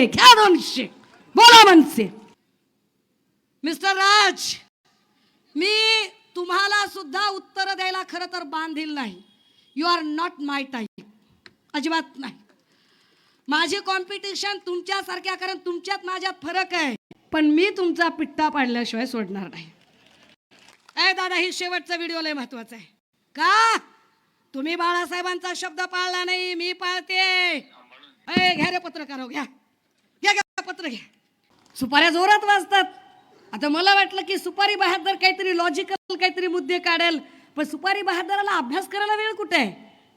घे घ्या दोनशे बोला मनसे. मिस्टर राज मी तुम्हाला सुद्धा उत्तर द्यायला खरं तर बांधील नाही. You are not my type अजिबात नाही. माझी कॉम्पिटिशन तुमच्यासारख्या कारण तुमच्यात माझ्यात फरक आहे. पण मी तुमचा पिट्टा पाडल्याशिवाय सोडणार नाही. ए दादा ही शेवटचा व्हिडिओ लय महत्त्वाचा आहे. का? तुम्ही बाळासाहेबांचा शब्द पाळला नाही मी पाळते. ए घ्या रे पत्रकार हो, घ्या. पत्र घ्या सुपाऱ्या जोरात वाजतात. आता मला वाटलं की सुपारी बहादर काहीतरी लॉजिकल काहीतरी मुद्दे काढेल पण सुपारी बहादराला अभ्यास करायला वेळ कुठे आहे?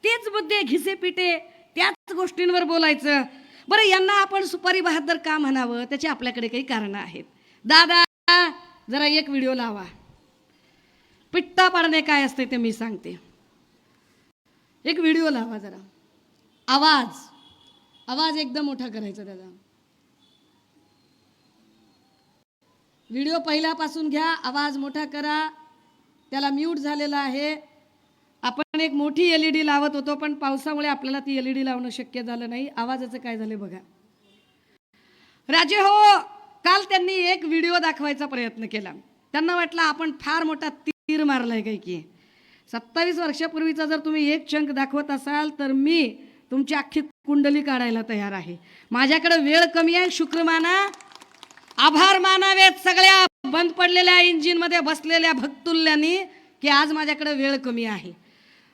तेच मुद्दे घिसे पिटे त्याच गोष्टींवर बोलायचं. बरं यांना आपण सुपारी बहादर का म्हणावं? त्याची आपल्याकडे काही कारणं आहेत. दादा जरा एक व्हिडिओ लावा. पिट्टा पाडणे काय असते ते मी सांगते. एक व्हिडिओ लावा जरा. आवाज. आवाज एकदम मोठा करायचा त्याचा व्हिडिओ पहिल्यापासून घ्या आवाज मोठा करा. त्याला म्यूट झालेला आहे. आपण एक मोठी एल ई डी लावत होतो पण पावसामुळे आपल्याला ती एल ई डी लावणं शक्य झालं नाही. आवाजाचं काय झालं बघा. राजे हो काल त्यांनी एक व्हिडिओ दाखवायचा प्रयत्न केला. त्यांना वाटलं आपण फार मोठा तीर मारलाय काही की. सत्तावीस वर्षापूर्वीचा जर तुम्ही एक चंक दाखवत असाल तर मी तुमची अख्खी कुंडली काढायला तयार आहे. माझ्याकडे वेळ कमी आहे शुक्रमाना. आभार मानावेत सगळ्या. बंद पडलेल्या इंजिनमध्ये बसलेल्या भक्तुल्यांनी की आज माझ्याकडे वेळ कमी आहे.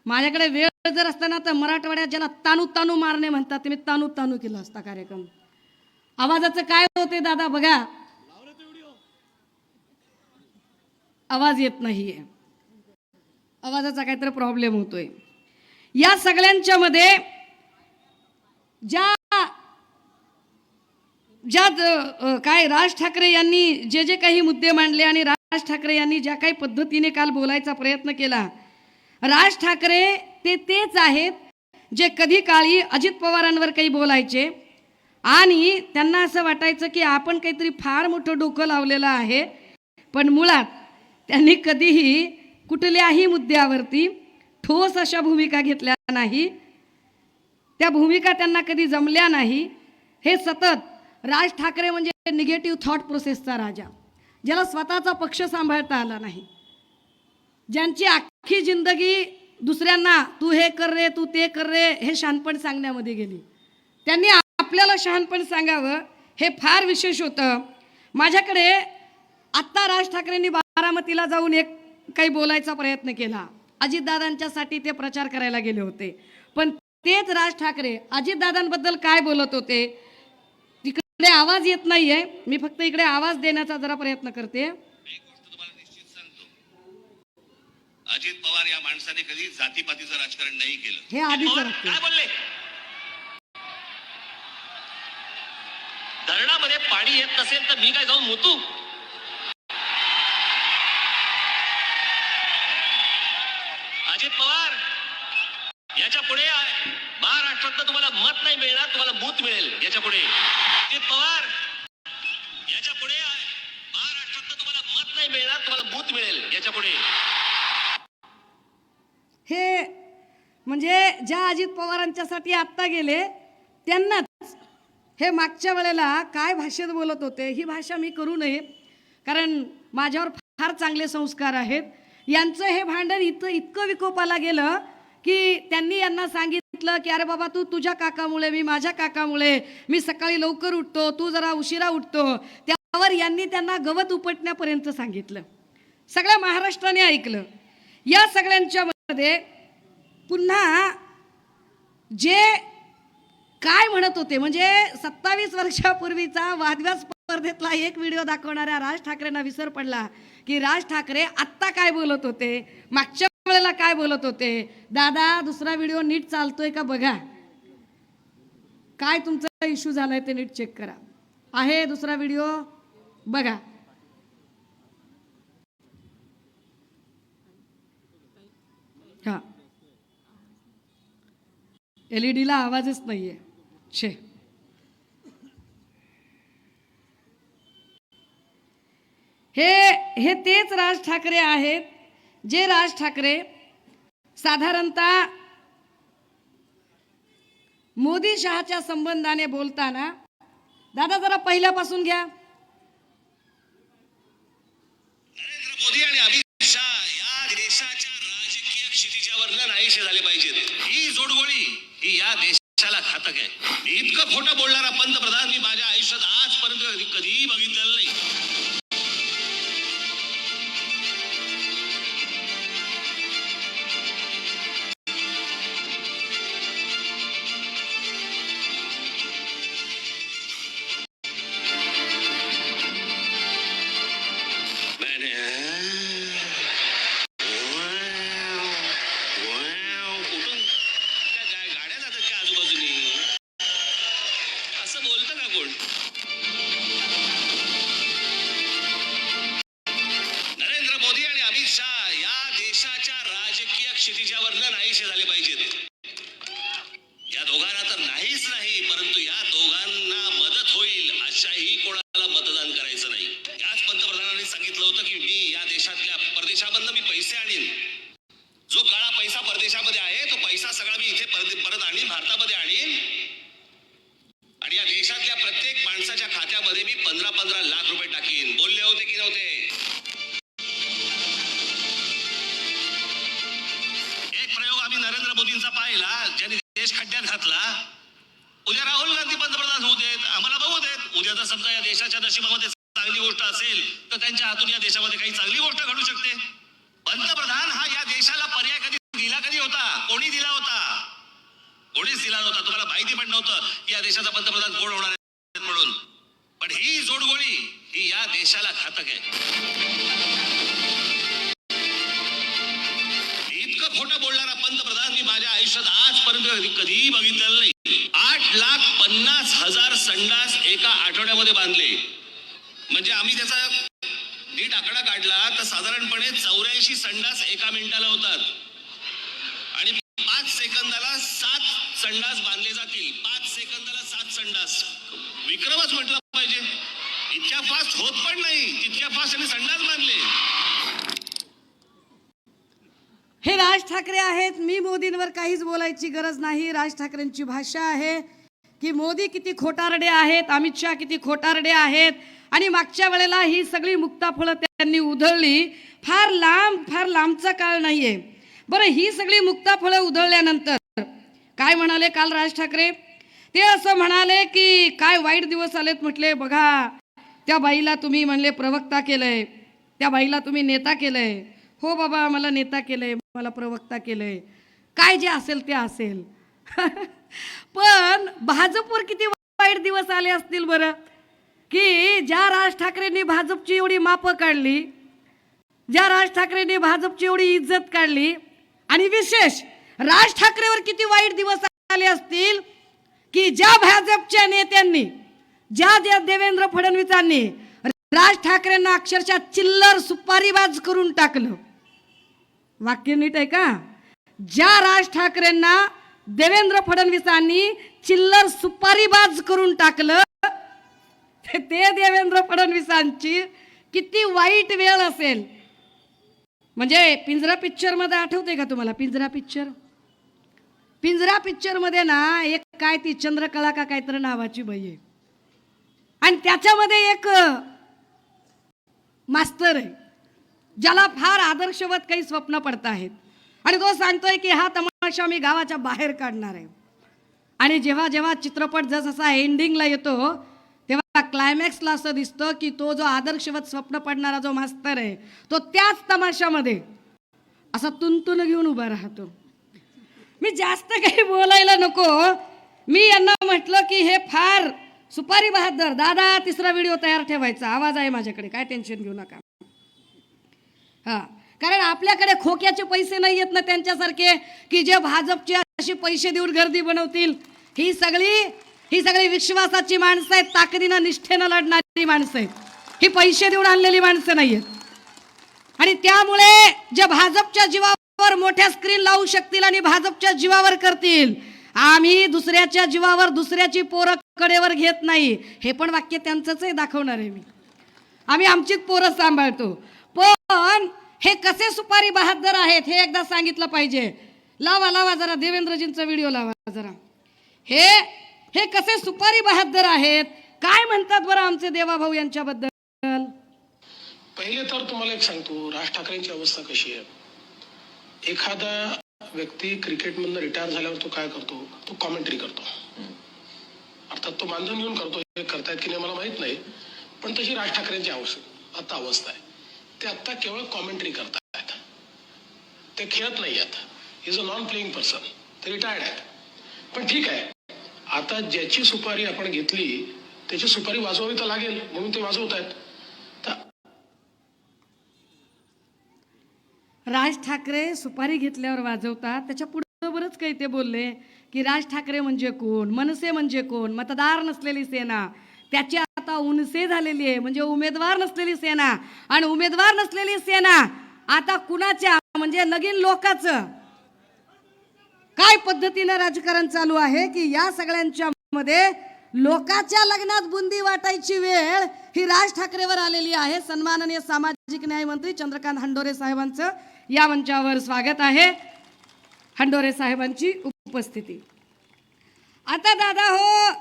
माझ्याकडे वेळ जर असताना तर मराठवाड्यात ज्याला तानू तानू मारणे म्हणतात तुम्ही मी तानू तानू केला असता कार्यक्रम. आवाजाचं काय होते दादा बघा. आवाज येत नाहीये. आवाजाचा काहीतरी प्रॉब्लेम होतोय. या सगळ्यांच्या मध्ये ज्या ज्यात काय राज ठाकरे यांनी जे जे काही मुद्दे मांडले आणि राज ठाकरे यांनी ज्या काही पद्धतीने काल बोलायचा प्रयत्न केला राज ठाकरे ते तेच आहेत जे कधी काळी अजित पवारांवर काही बोलायचे आणि त्यांना असं वाटायचं की आपण काहीतरी फार मोठं डोकं लावलेलं आहे पण मुळात त्यांनी कधीही कुठल्याही मुद्द्यावरती ठोस अशा भूमिका घेतल्या नाही. त्या भूमिका त्यांना कधी जमल्या नाही. हे सतत राज ठाकरे म्हणजे निगेटिव्ह थॉट प्रोसेसचा राजा. ज्याला स्वतःचा पक्ष सांभाळता आला नाही. ज्यांची अख्खी जिंदगी दुसऱ्यांना तू हे कर रे तू ते कर रे हे शहाणपण सांगण्यामध्ये गेली. त्यांनी आपल्याला शहाणपण सांगावं हे फार विशेष होतं. माझ्याकडे आत्ता राज ठाकरेंनी बारामतीला जाऊन एक काही बोलायचा प्रयत्न केला. अजितदादांच्यासाठी ते प्रचार करायला गेले होते. पण तेच राज ठाकरे अजितदादांबद्दल काय बोलत होते तिकडे आवाज येत नाहीये. मी फक्त इकडे आवाज देण्याचा जरा प्रयत्न करते. एक गोष्ट तुम्हाला निश्चित सांगतो. अजित पवार या माणसाने कधी जातीपातीचं राजकारण नाही केलं. हे आधीच रक्ते. काय बोलले? धरणामध्ये पाणी येत नसेल तर मी काय जाऊन मुतू? अजित पवार याच्यापुढे महाराष्ट्रातलं तुम्हाला मत नाही मिळणार तुम्हाला मूत मिळेल याच्यापुढे. अजित पवार याच्यापुढे महाराष्ट्रात तुम्हाला मत नाही मिळणार तुम्हाला भूत मिळेल याच्यापुढे. हे म्हणजे ज्या अजित पवारांच्यासाठी आत्ता गेले त्यांनाच हे मागच्या वेळेला काय भाषेत बोलत होते ही भाषा मी करू नये. कारण माझ्यावर फार चांगले संस्कार आहेत. यांचं हे भांडण इथं इतकं विकोपाला गेलं की त्यांनी यांना सांगितलं की अरे बाबा तू तुझ्या काकामुळे मी माझ्या काकामुळे मी सकाळी लवकर उठतो तू जरा उशिरा उठतो. त्यावर यांनी त्यांना गवत उपटण्यापर्यंत सांगितलं. सगळ्या महाराष्ट्राने ऐकलं. या सगळ्यांच्या मध्ये पुन्हा जे काय म्हणत होते म्हणजे सत्तावीस वर्षापूर्वीचा वादव्या स्पर्धेतला एक व्हिडिओ दाखवणाऱ्या राज ठाकरेंना विसर पडला की राज ठाकरे आत्ता काय बोलत होते? मागच्या वेळेला काय बोलत होते? दादा दुसरा व्हिडिओ नीट चालतोय का बघा. काय तुमचा इश्यू झालाय ते नीट चेक करा. आहे दुसरा व्हिडिओ? बघा. हा. एल ई डीला आवाजच नाहीये. छे. हे हे तेच राज ठाकरे आहेत. जे राज ठाकरे. साधारणतः मोदी शहाच्या संबंधाने बोलताना दादा जरा पहिल्यापासून घ्या. नरेंद्र मोदी आणि अमित शहा या देशाच्या राजकीय क्षितिजावर नाहीसे झाले पाहिजेत. ही जोडगोळी ही या देशाला घातक आहे. इतकं खोटं बोलणारा पंतप्रधान मी माझ्या आयुष्यात आजपर्यंत कधी- कधीही बघितलेलं नाही. तर त्यांच्या हातून चौऱ्याऐंशी संडास एका मिनिटाला होतात. आणि पाच सेकंदाला सात संडास बांधले जातील. पाच सेकंदाला सात संडास. विक्रमच म्हटलं पाहिजे. इतक्या फास्ट होत पण नाही. तितक्या फास्ट आणि संडास बांधले. हे राज ठाकरे आहेत. मी मोदींवर काहीच बोलायची गरज नाही. राज ठाकरेंची भाषा आहे की मोदी किती खोटारडे आहेत अमित शहा किती खोटारडे आहेत. आणि मागच्या वेळेला ही सगळी मुक्ताफळं त्यांनी उधळली. फार लांब फार लांबचा काळ नाही आहे बरं ही सगळी मुक्ताफळं उधळल्यानंतर काय म्हणाले काल राज ठाकरे? ते असं म्हणाले की काय वाईट दिवस आलेत म्हटले बघा. त्या बाईला तुम्ही म्हणले प्रवक्ता केलंय. त्या बाईला तुम्ही नेता केलंय. हो बाबा मला नेता केलंय मला प्रवक्ता केलंय. काय जे असेल ते असेल. पण भाजपवर किती वाईट दिवस आले असतील बरं? की ज्या राज ठाकरेंनी भाजपची एवढी मापं काढली ज्या राज ठाकरेंनी भाजपची एवढी इज्जत काढली आणि विशेष राज ठाकरेवर किती वाईट दिवस आले असतील की ज्या भाजपच्या नेत्यांनी ज्या ज्या देवेंद्र फडणवीसांनी राज ठाकरेंना अक्षरशः चिल्लर सुपारीबाज करून टाकलं. वाक्य नीट आहे का? ज्या राज ठाकरेंना देवेंद्र फडणवीसांनी चिल्लर सुपारीबाज करून टाकलं ते- ते देवेंद्र फडणवीसांची किती वाईट वेळ असेल. म्हणजे पिंजरा पिक्चरमध्ये आठवते का तुम्हाला? पिंजरा पिक्चर पिंजरा पिक्चरमध्ये ना एक काय ती चंद्रकला का काहीतरी नावाची बाई आहे. आणि त्याच्यामध्ये एक मास्तर आहे ज्याला फार आदर्शवत काही स्वप्न पडत आहेत. आणि तो सांगतोय की हा तमाशा मी गावाच्या बाहेर काढणार आहे. आणि जेव्हा जेव्हा चित्रपट जसा एंडिंगला येतो तेव्हा क्लायमॅक्सला असं दिसतं की तो जो आदर्शवत स्वप्न पडणारा जो मास्तर आहे तो त्याच तमाशामध्ये असा तुंतून घेऊन उभा राहतो. मी जास्त काही बोलायला नको. मी यांना म्हटलं की हे फार सुपारी बहादर दादा तिसरा व्हिडिओ तयार ठेवायचा. आवाज आहे माझ्याकडे काय टेन्शन घेऊ नका. हा कारण आपल्याकडे खोक्याचे पैसे नाही येत ना त्यांच्यासारखे की जे भाजपचे अशी पैसे देऊन गर्दी बनवतील. ही सगळी ही सगळी विश्वासाची माणसं आहेत ताकदीनं निष्ठेनं लढणारी माणसं आहेत. ही पैसे देऊन आणलेली माणसं नाही आहेत आणि त्यामुळे जे भाजपच्या जीवावर मोठ्या स्क्रीन लावू शकतील आणि भाजपच्या जीवावर करतील आम्ही दुसऱ्याच्या जीवावर दुसऱ्याची पोरं कडेवर घेत नाही. हे पण वाक्य त्यांचंच आहे दाखवणार आहे मी. आम्ही आमचीच पोरं सांभाळतो. पण हे कसे सुपारी बहादर आहेत हे एकदा सांगितलं पाहिजे. लावा लावा जरा देवेंद्रजींचा व्हिडिओ लावा जरा. हे हे कसे सुपारी बहादर आहेत? काय म्हणतात बरं आमचे देवाभाऊ यांच्याबद्दल? पहिले तर तुम्हाला एक सांगतो राज ठाकरेंची अवस्था कशी आहे? एखादा व्यक्ती क्रिकेटमधनं रिटायर झाल्यावर तो काय करतो? तो कॉमेंट्री करतो. अर्थात तो मानधन घेऊन करतो हे करतायत की नाही मला माहीत नाही पण तशी राज ठाकरेंची आवश्यक आता अवस्था आहे. ते आता केवळ कॉमेंट्री करतायत. ते खेळत नाही आहेत is a non playing person ते रिटायर्ड आहेत. पण ठीक आहे. आता ज्याची सुपारी आपण घेतली त्याची सुपारी वाजवावी तर लागेल म्हणून ते वाजवत आहेत राज ठाकरे सुपारी घेतल्यावर वाजवतात त्याच्या पुढे बरंच काही ते बोलले की राज ठाकरे म्हणजे कोण मनसे म्हणजे कोण मतदार नसलेली सेना त्याची आता उनसे झालेली आहे म्हणजे उमेदवार नसलेली सेना आणि उमेदवार नसलेली सेना आता कुणाच्या म्हणजे लगीन लोकाचं? काय पद्धतीनं राजकारण चालू आहे की या सगळ्यांच्या मध्ये लोकाच्या लग्नात बुंदी वाटायची वेळ ही राज ठाकरेवर आलेली आहे. सन्माननीय सामाजिक न्याय मंत्री चंद्रकांत हंडोरे साहेबांचं या मंचावर स्वागत आहे. हंडोरे साहेबांची उपस्थिती. आता दादा हो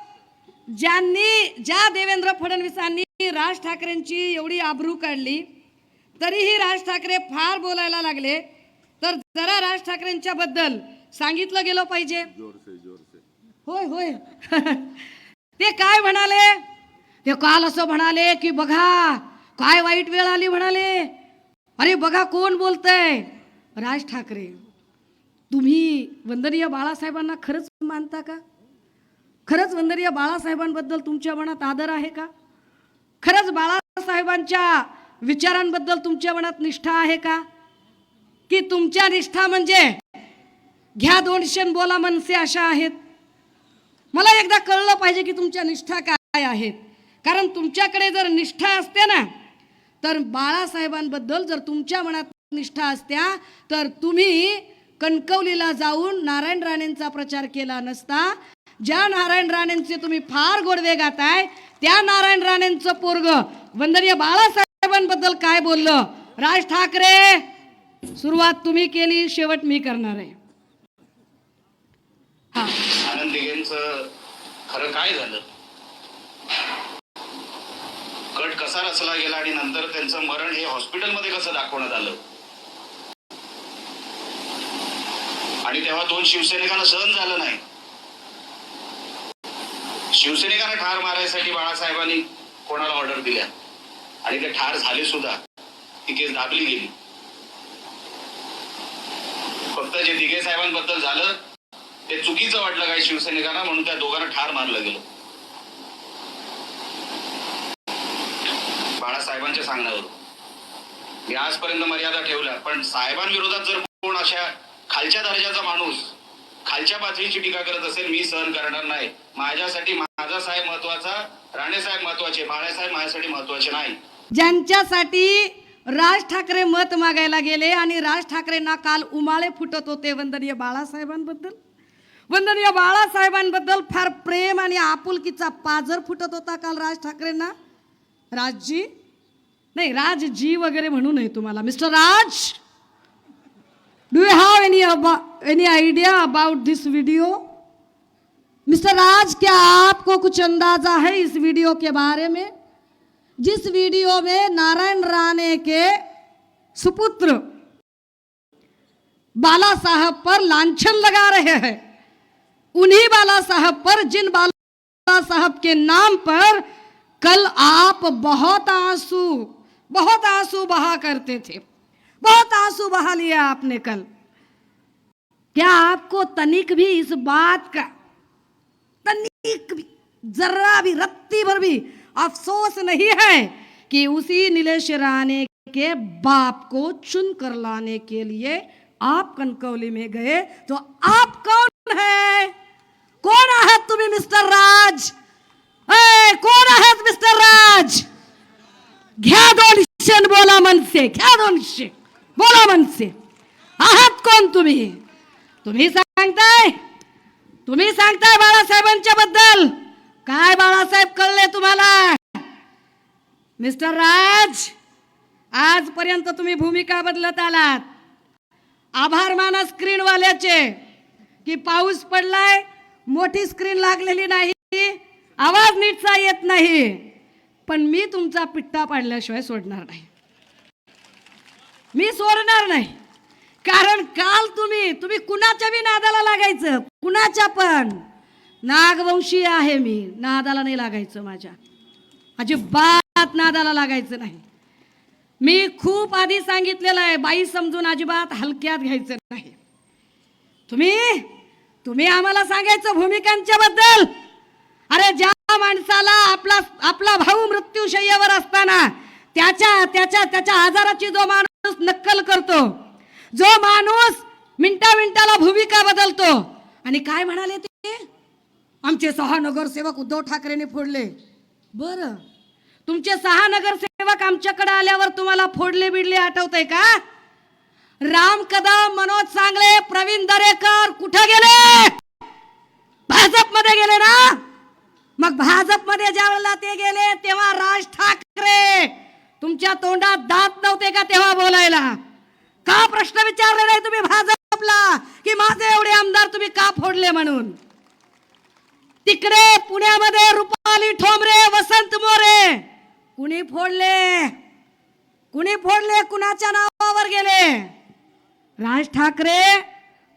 ज्यांनी ज्या देवेंद्र फडणवीसांनी राज ठाकरेंची एवढी आबरू काढली तरीही राज ठाकरे फार बोलायला लागले. तर जरा राज ठाकरेंच्या बद्दल सांगितलं गेलं पाहिजे. होय होय. ते काय म्हणाले? ते काल असं म्हणाले की बघा काय वाईट वेळ आली म्हणाले. अरे बघा कोण बोलतय? राज ठाकरे. तुम्ही वंदनीय बाळासाहेबांना खरंच मानता का? खरंच वंदनीय बाळासाहेबांबद्दल तुमच्या मनात आदर आहे का? खरंच बाळासाहेबांच्या विचारांबद्दल तुमच्या मनात निष्ठा आहे का? की तुमच्या निष्ठा म्हणजे घ्या दोनशे बोला मनसे अशा आहेत. मला एकदा कळलं पाहिजे की तुमच्या निष्ठा काय आहेत. कारण तुमच्याकडे जर निष्ठा असते ना तर बाळासाहेबांबद्दल जर तुमच्या मनात निष्ठा असत्या तर तुम्ही कणकवलीला जाऊन नारायण राणेंचा प्रचार केला नसता. ज्या नारायण राणेंचे तुम्ही फार गोडवे गाताय त्या नारायण राणेंचं पोरग वंदनीय बाळासाहेबांबद्दल काय बोललं? राज ठाकरे सुरुवात तुम्ही केली शेवट मी करणार आहे. आनंद दिघेच खरं काय झालं? कट कसा रचला गेला आणि नंतर त्यांचं मरण हे हॉस्पिटलमध्ये कसं दाखवण्यात आलं? आणि तेव्हा दोन शिवसैनिकांना सहन झालं नाही. शिवसैनिकांना ठार मारायसाठी बाळासाहेबांनी कोणाला ऑर्डर दिल्या? आणि ते ठार झाले सुद्धा. ती केस दाबली गेली. फक्त जे दिघे साहेबांबद्दल झालं ते चुकीचं वाटलं काय शिवसैनिकांना म्हणून त्या दोघांना ठार मारलं गेलं. बाळासाहेबांच्या सांगण्यावर मी आजपर्यंत मर्यादा ठेवल्या पण साहेबांविरोधात जर कोण अशा खालच्या दर्जाचा माणूस खालच्या पातळीची टीका करत असेल मी सहन करणार नाही. माझ्यासाठी माझा साहेब महत्त्वाचा राणे साहेब महत्त्वाचे बाळासाहेब माझ्यासाठी महत्त्वाचे नाही. ज्यांच्यासाठी राज ठाकरे मत मागायला गेले आणि राज ठाकरेंना काल उमाळे फुटत होते वंदनीय बाळासाहेबांबद्दल. वंदनीय बाळासाहेबांबद्दल फार प्रेम आणि आपुलकीचा पाजर फुटत होता काल राज ठाकरेंना. राजजी? नाही राजजी वगैरे म्हणू नये तुम्हाला. Mister Raj do you have any अबा any idea about this video mister Raj क्या आपको कुछ अंदाजा है इस वीडियो के बारे में? जिस वीडियो में नारायण राणे के सुपुत्र बाला साहब पर लांछन लगा रहे हैं। उन्हीं बाला साहब पर, जिन बाला साहब के नाम पर कल आप बहुत आँसू बहुत आँसू बहा करते थे। बहुत आँसू बहा लिया आपने कल। क्या आपको तनिक भी इस बात का, तनिक भी जरा भी, रत्ती भर भी अफसोस नहीं है कि उसी नीलेश राणे के बाप को चुन कर लाने के लिए आप कनकौली में गए? तो आप कौन है? कोण आहात तुम्ही मिस्टर राज? कोण आहात मिस्टर राज? घ्या दोनशे बोला मनसे घ्या दोनशे बोला मनसे. आहात कोण तुम्ही? तुम्ही सांगताय? तुम्ही सांगताय बाळासाहेबांच्या बद्दल? काय बाळासाहेब कळले तुम्हाला? मिस्टर राज आजपर्यंत तुम्ही भूमिका बदलत आलात. आभार माना स्क्रीनवाल्याचे की पाऊस पडलाय मोठी स्क्रीन लागलेली नाही. आवाज नीटचा येत नाही. पण मी तुमचा पिट्टा पाडल्याशिवाय सोडणार नाही. मी सोडणार नाही. कारण काल तुम्ही तुम्ही कुणाच्या बी नादाला लागायचं? कुणाच्या पण? नागवंशी आहे मी. नादाला नाही लागायचं माझ्या. अजिबात नादाला लागायचं नाही. मी खूप आधी सांगितलेलं आहे बाई समजून अजिबात हलक्यात घ्यायचं नाही. तुम्ही तुम्ही आम्हाला सांगायचं भूमिकांच्या बद्दल अरे ज्या माणसाला आपला आपला भाऊ मृत्यूशय्यावर असताना त्याच्या त्याच्या त्याच्या आजाराची जो माणूस नक्कल करतो जो माणूस मिनटा मिनटाला भूमिका बदलतो. आणि काय म्हणाले ते? आमचे सहा नगरसेवक उद्धव ठाकरेने फोडले. बर. तुमचे सहा नगरसेवक आमच्याकडे आल्यावर तुम्हाला फोडले बिडले आठवतंय का? राम कदम मनोज सांगले प्रवीण दरेकर कुठे गेले? भाजपमध्ये गेले ना? मग भाजपमध्ये ज्या वेळेला ते गेले तेव्हा राज ठाकरे तुमच्या तोंडात दात नव्हते का तेव्हा बोलायला? का प्रश्न विचारले नाही तुम्ही भाजपला की माझे एवढे आमदार तुम्ही का फोडले म्हणून? तिकडे पुण्यामध्ये रुपाली ठोंबरे वसंत मोरे कुणी फोडले? कुणी फोडले? कुणाच्या नावावर गेले? राज ठाकरे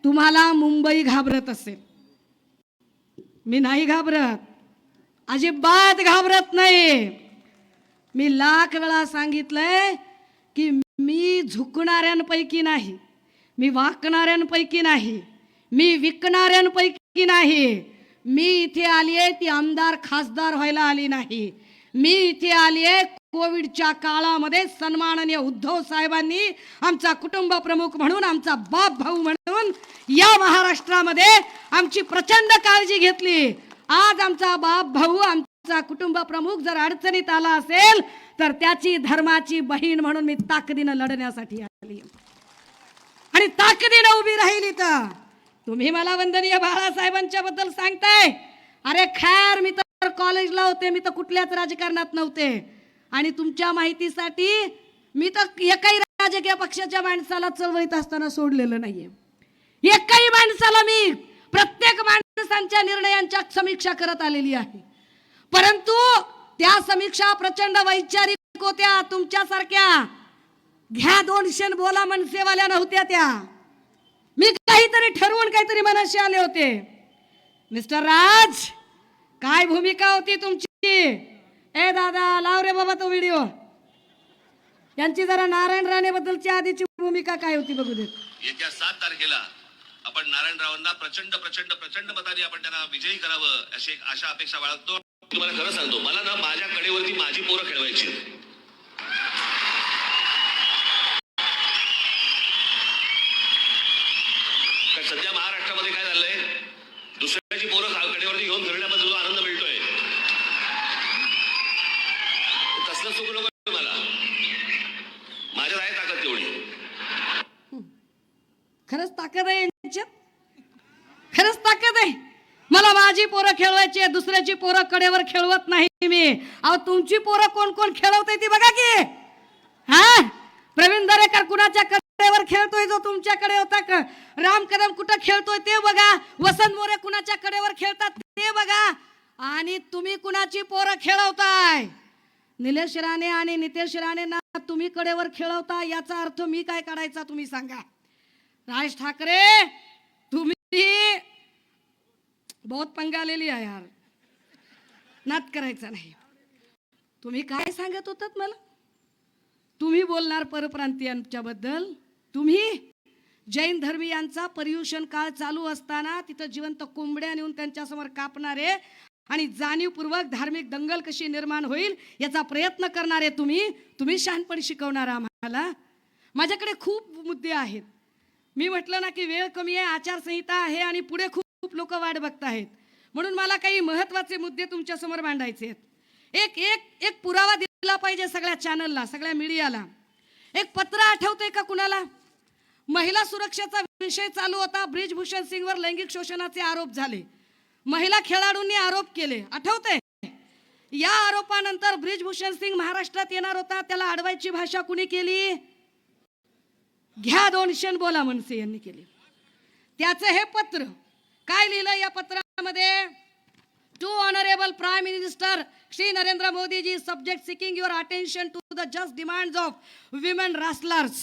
तुम्हाला मुंबई घाबरत असेल. मी नाही घाबरत. अजिबात घाबरत नाही. मी लाख वेळा सांगितलंय की मी झुकणाऱ्यांपैकी नाही. मी वाकणाऱ्यांपैकी नाही. मी विकणाऱ्यांपैकी नाही. मी इथे आली आहे ती आमदार खासदार व्हायला आली नाही. मी इथे आली आहे कोविडच्या काळामध्ये सन्माननीय उद्धव साहेबांनी आमचा कुटुंब प्रमुख म्हणून आमचा बाप भाऊ म्हणून या महाराष्ट्रामध्ये आमची प्रचंड काळजी घेतली. आज आमचा बाप भाऊ आमचा कुटुंब प्रमुख जर अडचणीत आला असेल तर त्याची धर्माची बहीण म्हणून मी ताकदीनं लढण्यासाठी आली. आणि ताकदीनं उभी राहिली तर तुम्ही मला वंदनीय बाळासाहेबांच्या बद्दल सांगताय? अरे खैर मी तर कॉलेजला होते मी तर कुठल्याच राजकारणात नव्हते. आणि तुमच्या माहितीसाठी मी तर एकाही राजकीय पक्षाच्या माणसाला चळवळीत असताना सोडलेलं नाहीये. एकाही माणसाला मी प्रत्येक माणसांच्या निर्णयांच्या समीक्षा करत आलेली आहे. परंतु त्या समीक्षा प्रचंड वैचारिक होत्या तुमच्यासारख्या. घ्या दोन शेण बोला मनसेवाल्या नव्हत्या त्या. मी काहीतरी ठरवून काहीतरी मनाशी आले होते. मिस्टर राज काय भूमिका होती तुमची? ए दादा लाव रे बाबा तो व्हिडिओ यांची जरा नारायण राणे आधीची भूमिका काय होती बघू देत. येत्या सात तारखेला आपण नारायणरावांना प्रचंड प्रचंड प्रचंड मताने आपण त्यांना विजयी करावं अशी एक आशा अपेक्षा बाळगतो. तुम्हाला खरं सांगतो मला ना माझ्या कडेवरती माझी पोरं खेळवायची आहेत. कारण सध्या महाराष्ट्रामध्ये काय झालंय दुसऱ्याची पोरं खा- कडेवरती घेऊन फिरण्यामध्ये जो आनंद मिळतोय तसलं सुख नको मला माझ्यात आहे ताकद तेवढी खरंच ताकद आहे यांच्यात? खरंच ताकद आहे. मला माझी पोरं खेळवायची आहे, दुसऱ्याची पोरं कडेवर खेळवत नाही मी. अहो तुमची पोरं कोण कोण खेळवते ती बघा की. हा? प्रवीण दरेकर कुणाच्या कडेवर खेळतोय जो तुमच्याकडे होता का? राम कदम कुठं खेळतोय ते बघा. वसंत मोरे कुणाच्या कडेवर खेळतात ते बघा. आणि तुम्ही कुणाची पोरं खेळवताय? निलेश राणे आणि नितेश राणेंना तुम्ही कडेवर खेळवता याचा अर्थ मी काय काढायचा तुम्ही सांगा. राज ठाकरे तुम्ही बहुत पंगालेली आहे यार. नात करायचा नाही. तुम्ही काय सांगत होतात मला? तुम्ही बोलणार परप्रांतीयांच्या बद्दल तुम्ही जैन धर्मीयांचा पर्युषण काळ चालू असताना तिथं जिवंत कोंबड्या नेऊन त्यांच्यासमोर कापणारे आणि जाणीवपूर्वक धार्मिक दंगल कशी निर्माण होईल याचा प्रयत्न करणारे तुम्ही तुम्ही शहाणपण शिकवणार आम्हाला. माझ्याकडे खूप मुद्दे आहेत. मी म्हटलं ना की वेळ कमी आहे आचारसंहिता आहे आणि पुढे खूप खूप लोक वाट बघत आहेत म्हणून मला काही महत्त्वाचे मुद्दे तुमच्यासमोर मांडायचे आहेत. एक एक एक पुरावा दिला पाहिजे सगळ्या चॅनलला सगळ्या मीडियाला एक पत्र आठवतंय का कुणाला? महिला सुरक्षेचा विषय चालू होता ब्रिजभूषण सिंगवर लैंगिक शोषणाचे आरोप झाले. महिला खेळाडूंनी आरोप केले. आठवतंय? या आरोपानंतर ब्रिजभूषण सिंग महाराष्ट्रात येणार होता त्याला अडवायची भाषा कुणी केली? घ्या दोन बोला मनसे यांनी केले. त्याचं हे पत्र काय लिहिलं या पत्रामध्ये? To honourable prime minister Shri Narendra Modiji subject seeking your attention to the just demand of women wrestlers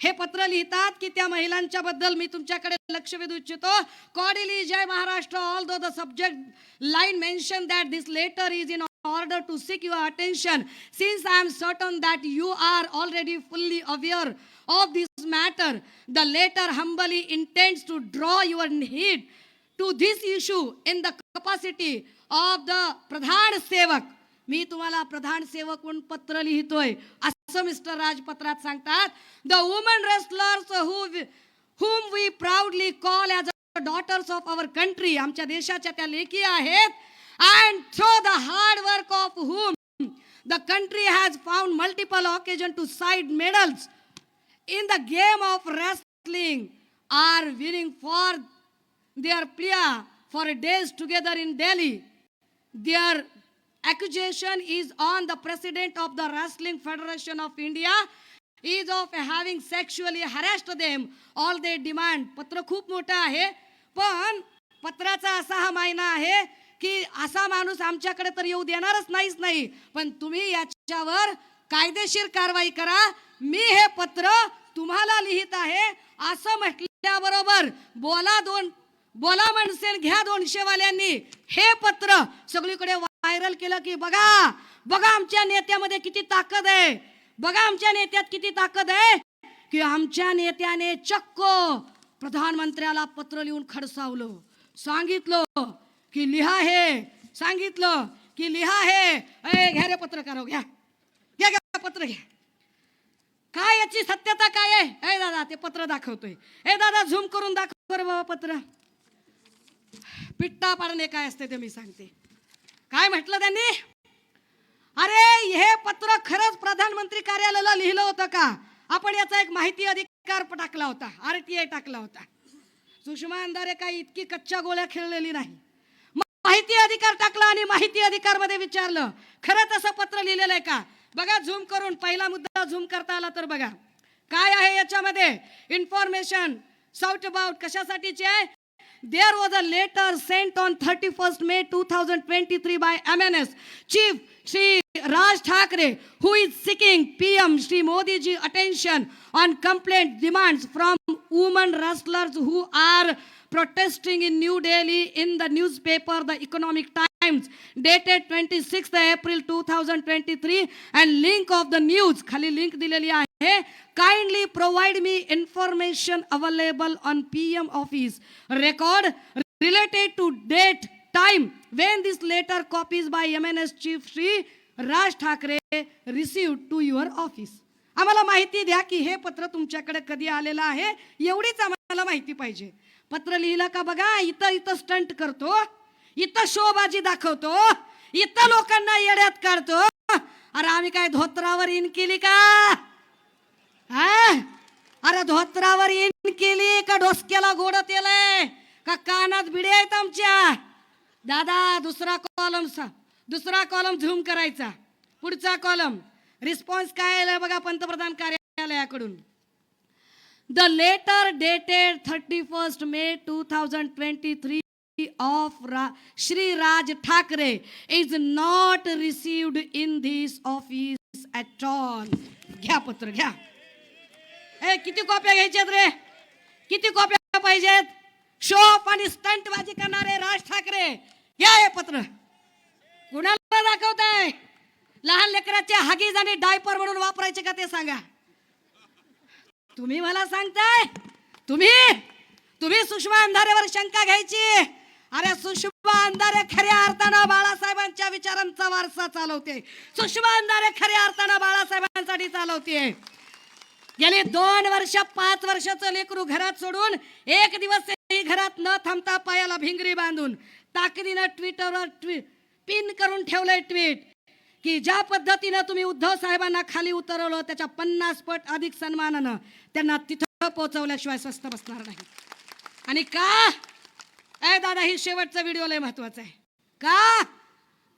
हे पत्र लिहितात की त्या महिलांच्या बद्दल मी तुमच्याकडे लक्ष वेधू इच्छितो. Cordially Jai Maharashtra all though the subject line mention that this letter is in order to seek your attention since I am certain that you are already fully aware of this matter, the latter humbly intends to draw your heed to this issue in the capacity of the Pradhan Sevak. मी तुम्हाला प्रधान सेवक म्हणून पत्र लिहितोय असं mister Raj पत्रात सांगतात the woman wrestlers who whom we proudly call as a daughters of our country आमच्या देशाच्या त्या लेखी आहेत and through the hard work of whom the country has found multiple occasion to side medals in the game of wrestling are winning for their player for days together in Delhi. Their accusation is on the president of the Wrestling Federation of India is of having sexually harassed them. All they demand. पत्र खूप मोठं आहे पण पत्राचा असा हा मायना आहे की असा माणूस आमच्याकडे तर येऊ देणारच नाहीच नाही पण तुम्ही याच्यावर कायदेशीर कारवाई करा मी हे पत्र तुम्हाला लिहित आहे असं म्हटल्याबरोबर बोला दोन बोला म्हणसेल घ्या दोनशे वाल्यांनी हे पत्र सगळीकडे व्हायरल केलं की बघा बघा आमच्या नेत्यामध्ये किती ताकद आहे. बघा आमच्या नेत्यात किती ताकद आहे की आमच्या नेत्याने चक्क प्रधानमंत्र्याला पत्र लिहून खडसावलं. सांगितलं की लिहा हे सांगितलं की लिहा हे. ए घ्या रे पत्रकार घ्या. घ्या घ्या पत्र घ्या. काय याची सत्यता काय आहे? ए दादा ते पत्र दाखवतोय. ए दादा झूम करून दाखव रे बाबा पत्र. पिट्टा पाडणे काय असते ते मी सांगते. काय म्हटलं त्यांनी? अरे हे पत्र खरंच प्रधानमंत्री कार्यालयाला लिहिलं होतं का? आपण याचा एक माहिती अधिकार टाकला होता आर टी आय टाकला होता. सुषमा अंधारे काही इतकी कच्च्या गोळ्या खेळलेली नाही. माहिती अधिकार टाकला आणि माहिती अधिकारमध्ये विचारलं. खरं तसं पत्र लिहिलेलं आहे का? बघा झूम करून पहिला मुद्दा झूम करता आला तर बघा. काय आहे याच्यामध्ये? इन्फॉर्मेशन साऊट अबाउट कशासाठीचे? आहे there was a letter sent on thirty first May two thousand twenty three by M N S chief Shri Raj Thackeray who is seeking P M Shri Modiji attention on complaint demands from woman wrestlers who are protesting in New Delhi in the newspaper The Economic Times dated 26th April 2023 and link of the news खाली link दिलेली आहे kindly provide me information available on PM office record related to date time when this letter copies by MNS chief Shri Raj Thakre received to your office आम्हाला माहिती द्या की हे पत्र तुमच्याकडे कधी आलेलं आहे एवढीच आम्हाला माहिती पाहिजे पत्र लिहिलं का बघा? इथं इथं स्टंट करतो. इथं शोबाजी दाखवतो. इथं लोकांना येड्यात काढतो. अरे आम्ही काय धोत्रावर इन केली का? अरे धोत्रावर इन केली का? डोसक्याला गोड तेलय. का कानात बिडे आहेत आमच्या? दादा दुसरा कॉलम दुसरा कॉलम झूम करायचा. पुढचा कॉलम रिस्पॉन्स काय आलाय बघा पंतप्रधान कार्यालयाकडून. The letter dated 31st May 2023 of Ra- Shri Raj Thakre is not received in this office at all. घ्या पत्र घ्या. ए किती कॉप्या घ्यायच्यात रे? किती कॉप्या पाहिजेत? शोप आणि स्टंटबाजी करणारे राज ठाकरे. घ्या हे पत्र. कुणाला दाखवताय? लहान लेकराच्या हागीज आणि डायपर म्हणून वापरायचे का ते सांगा? तुम्ही मला सांगताय? तुम्ही? तुम्ही सुषमा अंधारेवर शंका घ्यायची? अरे सुषमा अंधारे खऱ्या अर्थानं बाळासाहेबांच्या विचारांचा वारसा चालवते. सुषमा अंधारे खऱ्या अर्थानं बाळासाहेबांसाठी चालवते. गेली दोन वर्ष पाच वर्षाचं लेकरू घरात सोडून एक दिवस घरात न थांबता पायाला भिंगरी बांधून ताकदीनं ट्विटरवर ट्वी पिन करून ठेवलंय ट्विट की ज्या पद्धतीनं तुम्ही उद्धव साहेबांना खाली उतरवलं त्याच्या पन्नास पट अधिक सन्मानानं त्यांना तिथं पोहोचवल्याशिवाय स्वस्त बसणार नाही. आणि का? अय दादा ही शेवटचा व्हिडिओ लय महत्त्वाचा आहे. का?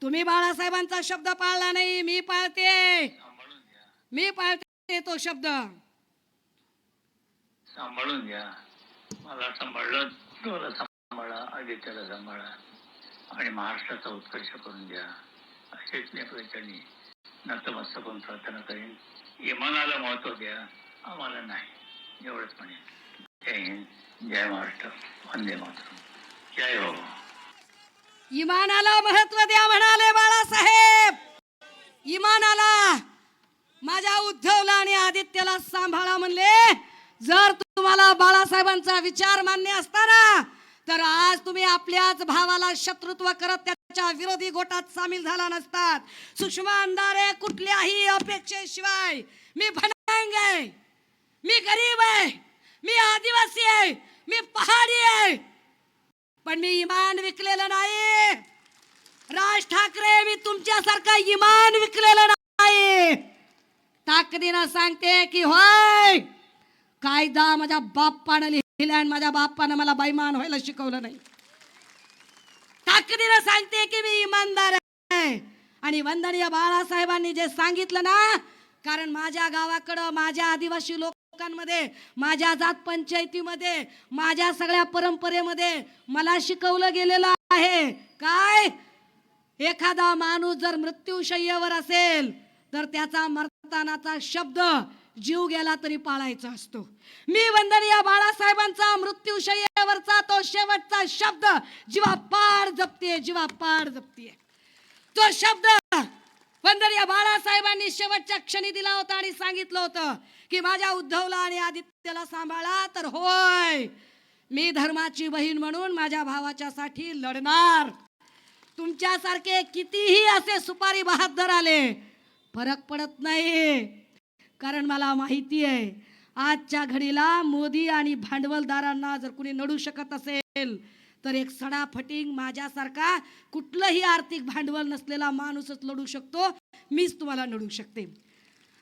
तुम्ही बाळासाहेबांचा शब्द पाळला नाही मी पाळते. मी पाळते तो शब्द. सांभाळून घ्या. मला सांभाळलं तुला सांभाळा आदित्यला सांभाळा. आणि महाराष्ट्राचा उत्कर्ष करून द्या असेच मी त्यांनी नतमस्तक होऊन प्रार्थना करेन. इमानाला महत्त्व द्या आम्हाला नाही. एवढंच म्हणेन जय हिंद जय महाराष्ट्र. वंदे मातरम. जय हो. इमानाला महत्त्व द्या म्हणाले बाळासाहेब. इमानाला माझ्या उद्धवला आणि आदित्यला सांभाळा म्हणले. जर तुम्हाला बाळासाहेबांचा विचार मान्य असताना तर आज तुम्ही आपल्याच भावाला शत्रुत्व करत त्या त्याच्या विरोधी गोटात सामील झाला नसतात. सुषमा अंधारे कुठल्याही अपेक्षेशिवाय मी भनांग आहे. मी गरीब आहे. मी आदिवासी आहे. मी पहाडी आहे. पण मी इमान विकलेलं नाही. राज ठाकरे मी तुमच्यासारखा इमान विकलेलं नाही. ताकदीनं सांगते की होय कायदा माझ्या बाप्पानं लिहिला आणि माझ्या बाप्पानं मला बैमान व्हायला शिकवलं नाही. ताकदीनं सांगते की मी इमानदार आहे. आणि वंदनीय बाळासाहेबांनी जे सांगितलं ना कारण माझ्या गावाकडं माझ्या आदिवासी लोकांमध्ये माझ्या जात पंचायतीमध्ये माझ्या सगळ्या परंपरेमध्ये मला शिकवलं गेलेलं आहे. काय? एखादा माणूस जर मृत्यूशय्येवर असेल तर त्याचा मरतानाचा शब्द जीव गेला तरी पाळायचा असतो. मी वंदनीय बाळासाहेबांचा मृत्यूशय्येवरचा तो शेवटचा शब्द जीवा पार जपते जीवा पार जपते तो शब्द वंदनीय बाळासाहेबांनी शेवटच्या क्षणी दिला होता आणि सांगितलं होतं की माझ्या उद्धवला आणि आदित्यला सांभाळा तर होय मी धर्माची बहीण म्हणून माझ्या भावाच्या साठी लढणार. तुमच्यासारखे कितीही असे सुपारी बहादर आले फरक पडत नाही कारण मला माहिती आहे आजच्या घडीला मोदी आणि भांडवलदारांना जर कुणी नडू शकत असेल तर एक सडाफटिंग माझ्यासारखा कुठलंही आर्थिक भांडवल नसलेला माणूसच लढू शकतो मीच तुम्हाला नडू शकते.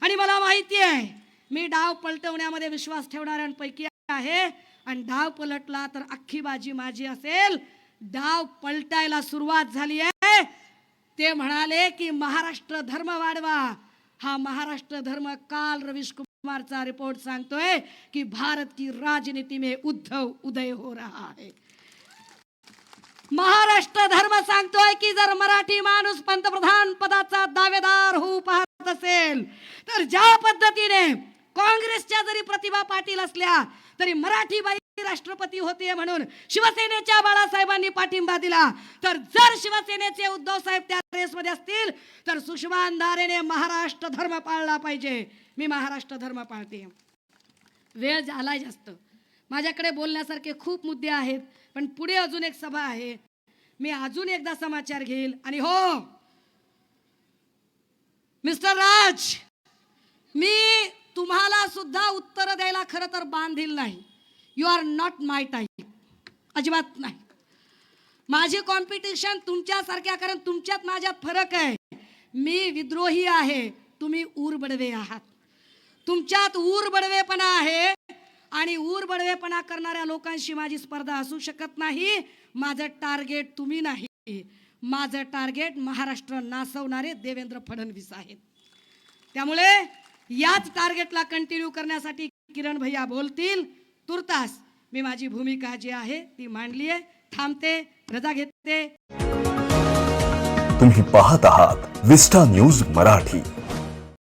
आणि मला माहिती आहे मी डाव पलटवण्यामध्ये विश्वास ठेवणाऱ्यांपैकी आहे आणि डाव पलटला तर अख्खी बाजी माझी असेल. डाव पलटायला सुरुवात झाली आहे. ते म्हणाले की महाराष्ट्र धर्म वाढवा हा महाराष्ट्र धर्म काल रवीश कुमारचा रिपोर्ट सांगतोय की भारत की राजनीति में उद्धव उदय हो रहा है. महाराष्ट्र धर्म सांगतोय की जर मराठी माणूस पंतप्रधान पदाचा दावेदार होऊ पाहत असेल तर ज्या पद्धतीने काँग्रेसच्या जरी प्रतिभा पाटील असल्या तरी मराठी बाई राष्ट्रपती होते म्हणून शिवसेनेच्या बाळासाहेबांनी पाठिंबा दिला. तर जर शिवसेनेचे उद्धव साहेब त्या रेसमध्ये असतील तर सुषमा अंधारेने महाराष्ट्र धर्म पाळला पाहिजे. मी महाराष्ट्र धर्म पाळते. वेळ झालाय जास्त. माझ्याकडे बोलण्यासारखे खूप मुद्दे आहेत पण पुढे अजून एक सभा आहे. मी अजून एकदा समाचार घेईल आणि हो मिस्टर राज मी तुम्हाला सुद्धा उत्तर द्यायला खरं तर बांधील नाही. You are not my type अजिबात नाही. माझे कॉम्पिटिशन तुमच्यासारख्या कारण तुमच्यात माझ्यात फरक आहे. मी विद्रोही आहे. तुम्ही उरबडवे आहात. तुमच्यात ऊर बडवेपणा आहे आणि ऊर बडवेपणा करणाऱ्या लोकांशी माझी स्पर्धा असू शकत नाही. माझं टार्गेट तुम्ही नाही. माझं टार्गेट महाराष्ट्र नासवणारे देवेंद्र फडणवीस आहेत. त्यामुळे याच टार्गेटला कंटिन्यू करण्यासाठी किरण भैया बोलतील. तुर्तास मी माझी भूमिका जी आहे ती मांडली आहे थांबते रजा घेते. तुम्ही पाहत आहात विस्टा न्यूज मराठी.